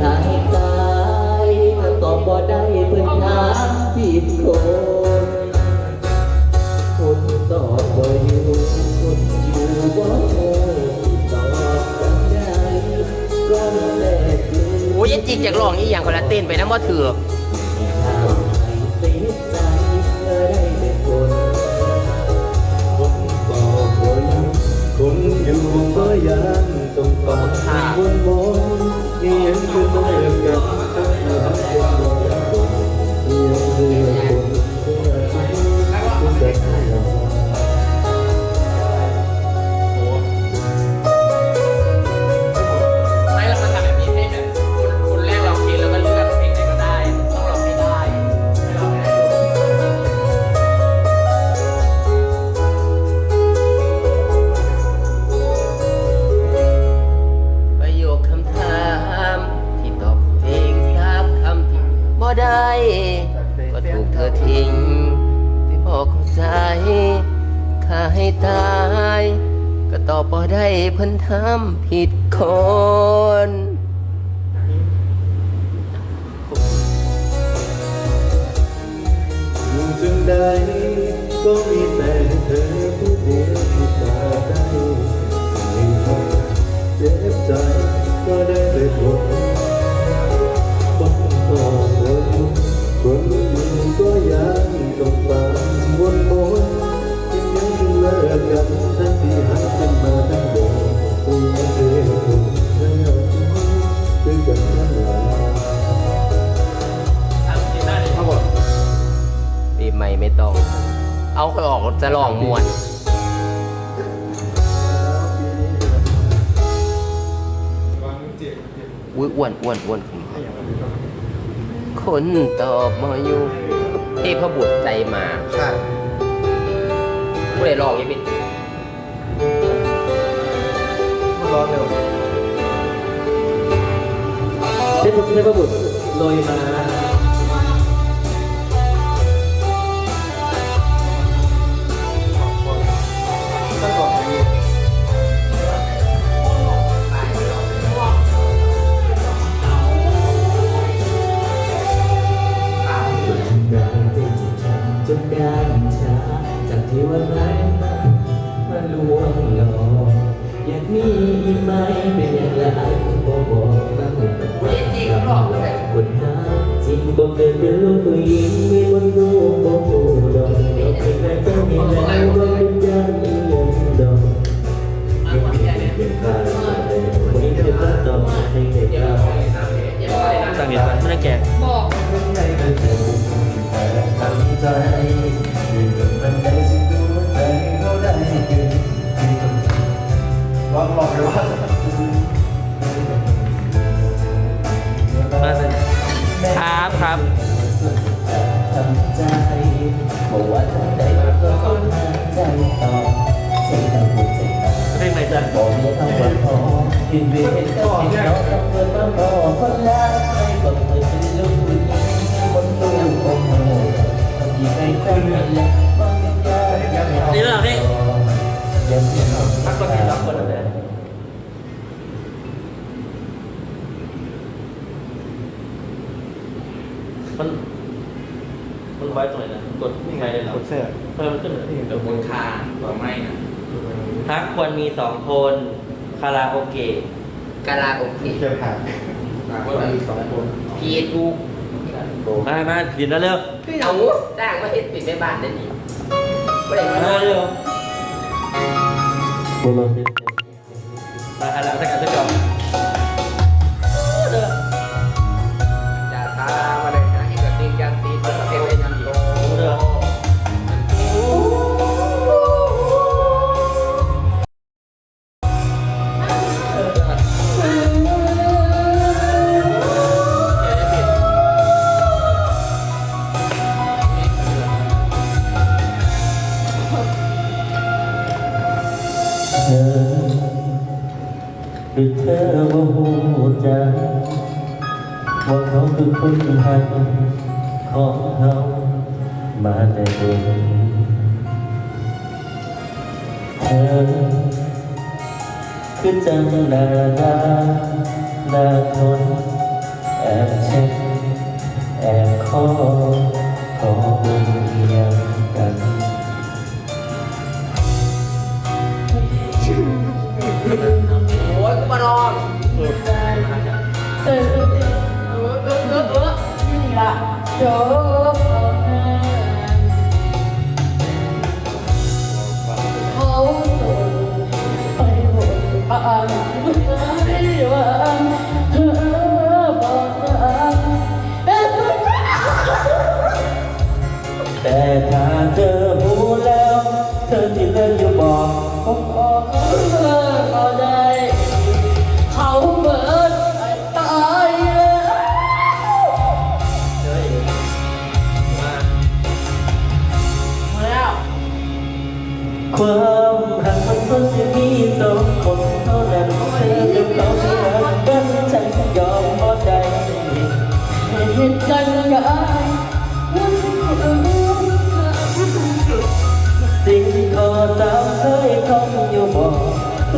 กายกายตอบบ่ได้เพิ่นถามผิดคนคนตอบบ่อยู่คนอยู่บ่โง่ตอบจังใดก็แลกเปลี่ยนโอ้ยจิกจากร้องอีหยังคนละเต้นไปน้ำบ่ถือทำให้เสียใจเมื่อได้เป็นคนคนต่อคนคนอยู่ก็ยังต้องฟังวนวนนี่ยัง ก็ถูกเธอทิ้งที่พอเข้าใจข้าให้ตาย ก็ตอบบ่ได้เพิ่นทำผิดคนอยู่จึงใดก็มี จะลองมวนอุ้ยอ้วนอ้วนอ้วนขึ้นคนตอบมาอยู่เทพบุตรใจมาใช่ผู้ใดลองยังเป็นมันร้อนเร็วเทพเทพบุตรโรยมา ที่วันนั้นมาลวงหลอกอยากมีอีกไหมเป็นอย่างไรบอกบอกบ้างหรอกคนหาจริงบอกเดินเป็นลูกผู้หญิงมีบนรูปบอกผู้ดอกดอกที่ไหนก็มีแล้วว่าเป็นยาอีหยังดอกไม่เปลี่ยนเปลี่ยนไปวันนี้จะมาต่อให้เด็กเราตั้งเห็นมันไม่ได้แก่ใจเป็นเธอแต่ทำใจ ไม่เอาพักก่อนพี่รับก่อนเลยมันมันไว้ตรงไหนนะกดนี่ไงเลยเหรอกดเสื้อทำไมมันขึ้นแบบนี้เดี๋ยวบนคาต่อไม่นะพักควรมีสองคนคาราโอเกะกาลาโอเคเจอผ่านคนมีสองคนพีเอทูมามาดินแล้วเร็วพี่เอาจ้างมาเฮ็ดปิดแม่บ้านได้ดีไม่ได้มามาเร็ว โบ ธอว่าหูใจว่าเขาคือคนที่หักของเขามาแต่เด็กเธอคือจำงนาดานาทนแอบเช็คแอบคอ อยู่บ่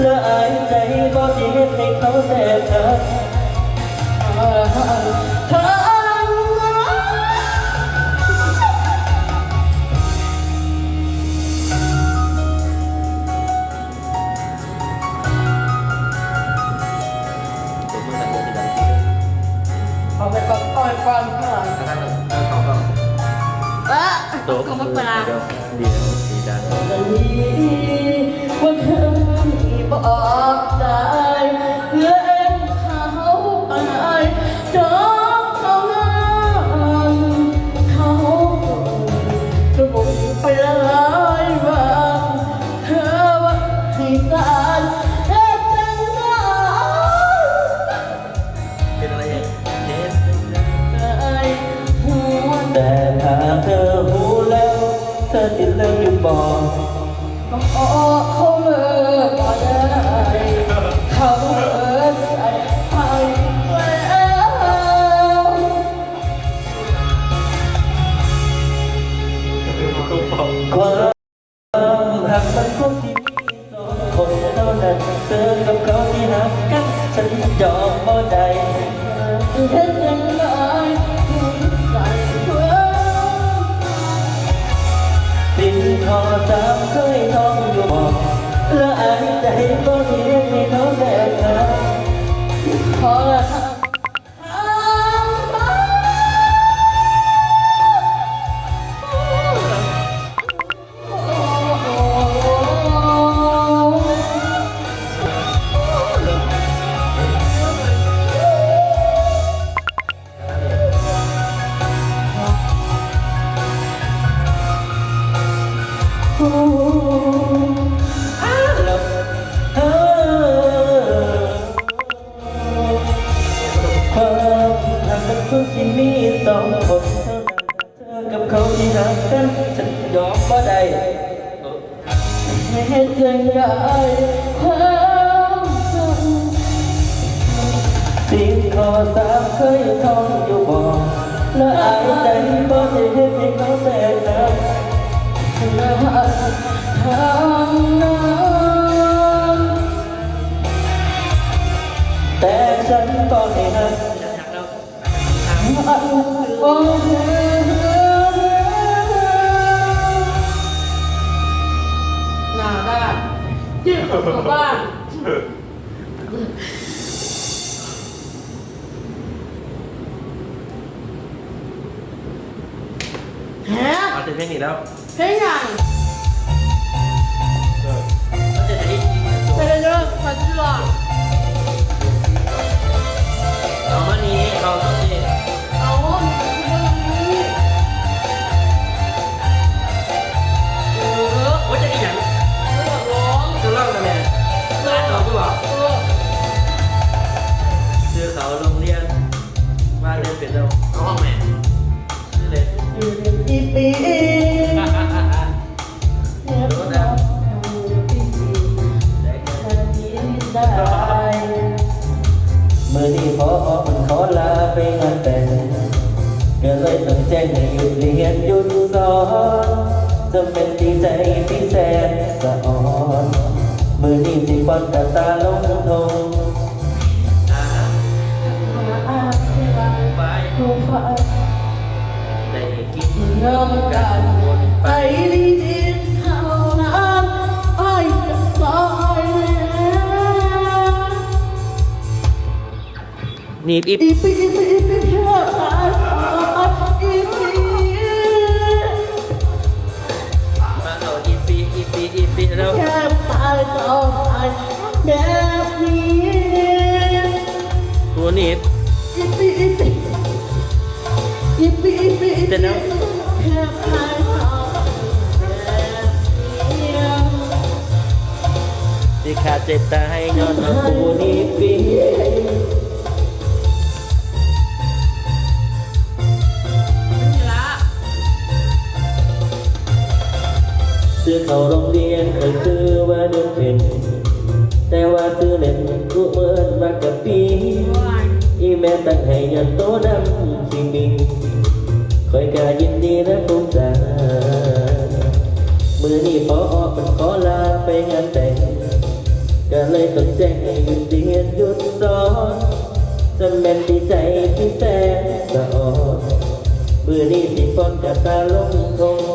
และอายใจบ่ที่เฮ็ดให้เขาแสบตา ตุ๊กบอกความรักมันก็มีสองคนเท่านั้นเธอกับเขาที่รักันฉันยอมบ่ได้ฉันยังไม่ใส่เพื่อติดคอตามเคยท้องบอกและอายใจก็มีเไม่น้องแดนขอ sẽ dừng lại tháng xuân tiếng cò xa khơi không dù bỏ là ai đánh bao thì hết thì có thể nào là hận tháng năm แต่ฉันก็ไม่หันหน ยืดของเขาบ้านฮะเอาเป็นเพลงอีกแล้วเพลงอย่างก็จะได้เป็นเรื่องมาตลอดเอาวันนี้เราต้องเรียน บอีบมาเอาอีปีอีปีอีปีเร็วตัวนี้สิขาดเจ็บตายย้อนเอาตัวนี้ปี ซื้อเข้าโรงเรียนก็คือว่าเดือนเพ็ญแต่ว่าซื้อเล่นกูเมือนมากกับปี อีแม่ตั้งให้เงินโตดำสิมิงคอยกายินดีและภูมิใจมือนี้พอออกเป็นขอลาไปงานแต่งก็เลยต้องแจ้งให้หยุดเรียนหยุดรอนจนเป็นดีใจที่แสนสะอ่อนมือนี้สิฟอนกับตาลงทง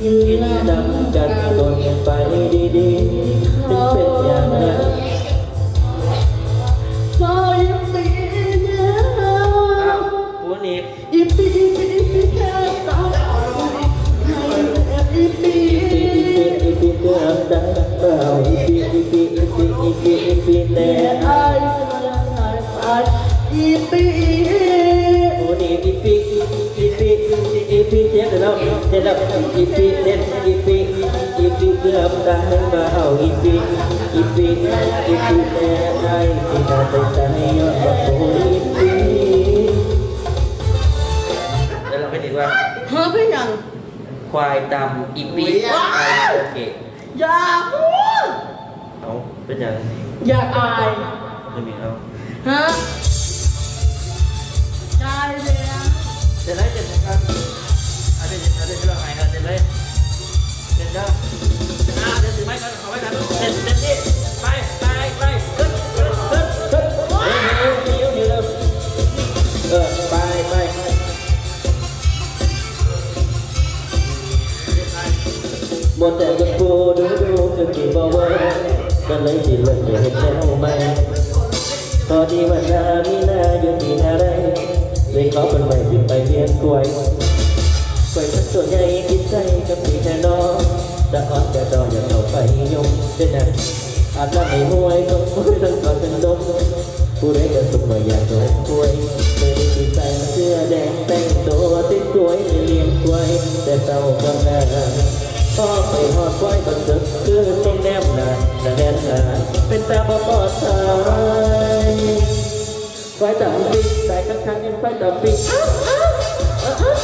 กินดำจัดตนไปดีๆเป็นอย่าง ควายดำอีปีโอเคอย่าพูดเอาเป็นอย่างอย่าอายจะมีเอาฮะได้เลยนะเดี๋ยวเลยเดี๋ยวนะครับเอาเดี๋ยวเอาเดี๋ยวเราหายกันเดี๋ยวเลยเดี๋ยวเดี๋ยวอ่าเดี๋ยวถือไม้กันเอาไว้กันเดี๋ยวเดี๋ยวนี่ อนแต่อ่อนแต่ดออย่าเข้าไปยงเป็นไงอาจจะไม่ห่วยก็ไม่ต้องก่อนเป็นลมผู้ใดก็สุขมาอยากโดนกล้วยเลยได้กินใจเสื้อแดงแต่งตัวติดสวยเลี้ยงกล้วยแต่เศร้ากำลังพ่อไปหอดกล้วยก็สึกคือต้องแนมหนาแต่แน่นหนาเป็นตาบอดตายไฟดับปีแต่ข้างๆยังไฟดับปีตี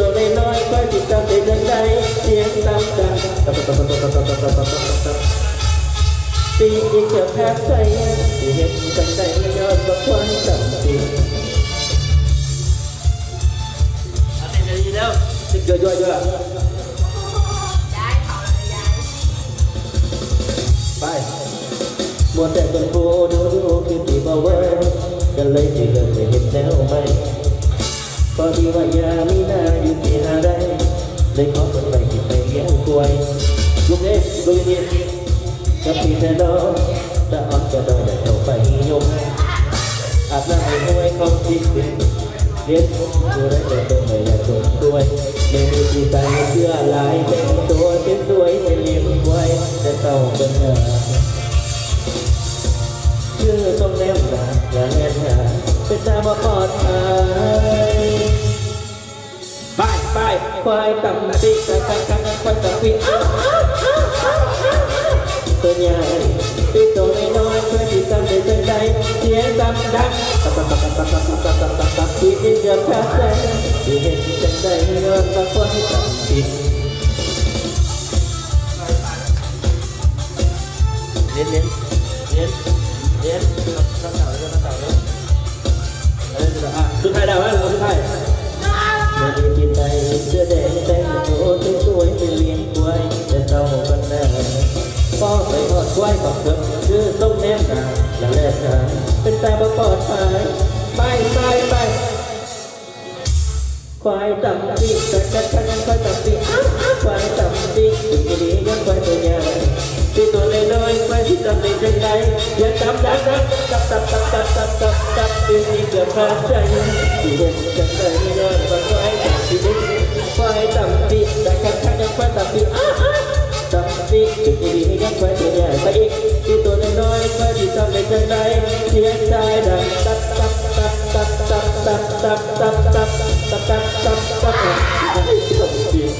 ตัวน้อยๆไฟติดตามเด็กใจเสียงตามดังตีอีกเกือบแทบใจที่เห็นใจใจไม่ยอดว่าควันดับปี แท้ดอกจะอ่อนจะดอยจะเข้าไปยมอาบน้ำให้ห้วยเขาคิดถึงเรียนดูได้แต่ต้องไม่อยากจนด้วยไม่มีที่ใส่เสื้อลายแต่งตัวเป็นสวยๆให้เลี้ยงไว้แต่เต่าเป็นหาชื่อต้องเล่มหนาและแน่นหนาเป็นตาบอดภัยไปไปควายต่ำติกะกังกังควายต่ำปี ตัวใหญ่ปีตัวน้อยเพื่อที่จำได้จังใดเสียงดังดังตับตับตับตับตับตับตับตับตับปีนี้จะแพ้ใจที่เห็นจังใดเงินมาควายต่ำปีเน้นเน้นเน้นเน้นตั้งเต่าเลยตั้งเต่าเลยเอออะสุดท้ายดาวไหมเราสุดท้ายไม่ได้กินใจเสื้อแดงแต่งตัวสวยๆไปเลี้ยงควาย พ่อไปทอดควายกับเกือชื่อต้มแนมนาและแลกนาเป็นแต่บ่ปลอดภัยไปไปไปควายต่ำปีแต่แต่แต่ยังไฟต่ำปีไฟต่ำปีอยู่ดียังไฟตัวใหญ่ที่ตัวน้อยๆไฟที่ต่ำเป็นจังไงยังจำได้นะตับตับตับตับตับตับตับปีนี้เกือบขาดใจที่เห็นจังเลยย้อนว่าไฟต่ำปีไฟต่ำปีแต่แต่แต่ยังไฟต่ำปีต่ำปี อยู่ดีๆยังไฟตัวใหญ่ไปอีกที่ตัวน้อยๆไฟที่ทำเป็นจังไงเสียใจดังตับตับตับตับตับตับตับตับตับตับตับตับตับตับ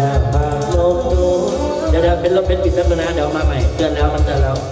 หน้าผากน้มโน้มเดี๋ยวเดี๋ยวเป็นรถเป็นปิดแป๊บนึงนะเดี๋ยวมาใหม่เตือนแล้วมันเตือนแล้ว